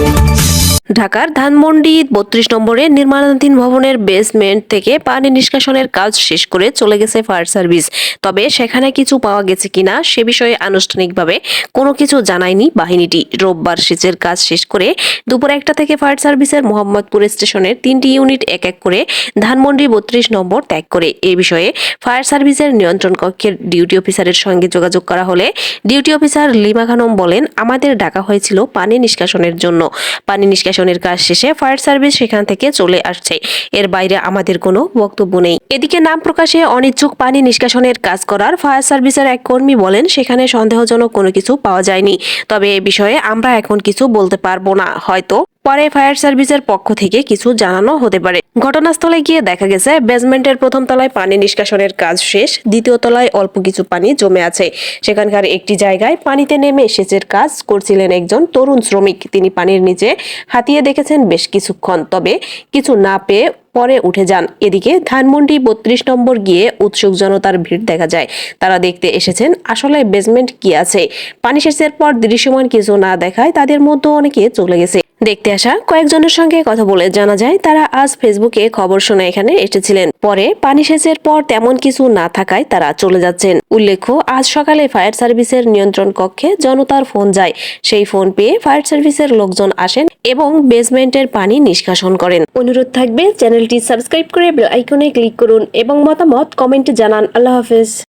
Thank you. ঢাকার ধানমন্ডি বত্রিশ নম্বরে নির্মাণাধীন ভবনের বেসমেন্ট থেকে পানি নিষ্কাশনের কাজ শেষ করে চলে গেছে ফায়ার সার্ভিস তবে সেখানে কিছু পাওয়া গেছে কিনা সে বিষয়ে আনুষ্ঠানিকভাবে কোনো কিছু জানায়নি বাহিনীটি। রোববার সেচের কাজ শেষ করে দুপুর একটা থেকে ফায়ার সার্ভিসের মোহাম্মদপুর স্টেশনের তিনটি ইউনিট এক এক করে ধানমন্ডি বত্রিশ নম্বর ত্যাগ করে। এ বিষয়ে ফায়ার সার্ভিসের নিয়ন্ত্রণ কক্ষের ডিউটি অফিসারের সঙ্গে যোগাযোগ করা হলে ডিউটি অফিসার লিমা খানম বলেন, আমাদের ডাকা হয়েছিল পানি নিষ্কাশনের জন্য। পানি নিষ্কাশনের কাজ শেষে ফায়ার সার্ভিস সেখান থেকে চলে আসছে। এর বাইরে আমাদের কোনো বক্তব্য নেই। এদিকে নাম প্রকাশে অনিচ্ছুক পানি নিষ্কাশনের কাজ করার ফায়ার সার্ভিসের এক কর্মী বলেন, সেখানে সন্দেহজনক কোনো কিছু পাওয়া যায়নি। তবে এ বিষয়ে আমরা এখন কিছু বলতে পারব না। হয়তো পরে ফায়ার সার্ভিসের পক্ষ থেকে কিছু জানানো হতে পারে। ঘটনাস্থলে গিয়ে দেখা গেছে, বেসমেন্টের প্রথম তলায় পানি নিষ্কাশনের কাজ শেষ, দ্বিতীয় তলায় অল্প কিছু পানি জমে আছে। সেখানকার একটি জায়গায় পানিতে নেমে সেচের কাজ করছিলেন একজন তরুণ শ্রমিক। তিনি পানির নিচে হাতিয়ে দেখেছেন বেশ কিছুক্ষণ, তবে কিছু না পেয়ে পরে উঠে যান। এদিকে ধানমন্ডি বত্রিশ নম্বর গিয়ে উৎসুক জনতার ভিড় দেখা যায়। তারা দেখতে এসেছেন, আসলে বেসমেন্ট কি আছে? পানি সেচের পর দৃশ্যমান কিছু না দেখায় তাদের মধ্যে অনেকে চলে গেছে। দেখতে আসা কয়েকজনের সঙ্গে কথা বলে জানা যায়, তারা আজ ফেসবুকে খবর শুনে এখানে এসেছিলেন। পরে পানি সেচের পর তেমন কিছু না থাকায় তারা চলে যাচ্ছেন। উল্লেখ্য, আজ সকালে ফায়ার সার্ভিসের নিয়ন্ত্রণ কক্ষে জনতার ফোন যায়। সেই ফোন পেয়ে ফায়ার সার্ভিসের লোকজন আসেন এবং বেসমেন্টের পানি নিষ্কাশন করেন। অনুরোধ থাকবে চ্যানেলটি সাবস্ক্রাইব করে আইকনে ক্লিক করুন এবং মতামত কমেন্টে জানান। আল্লাহ হাফেজ।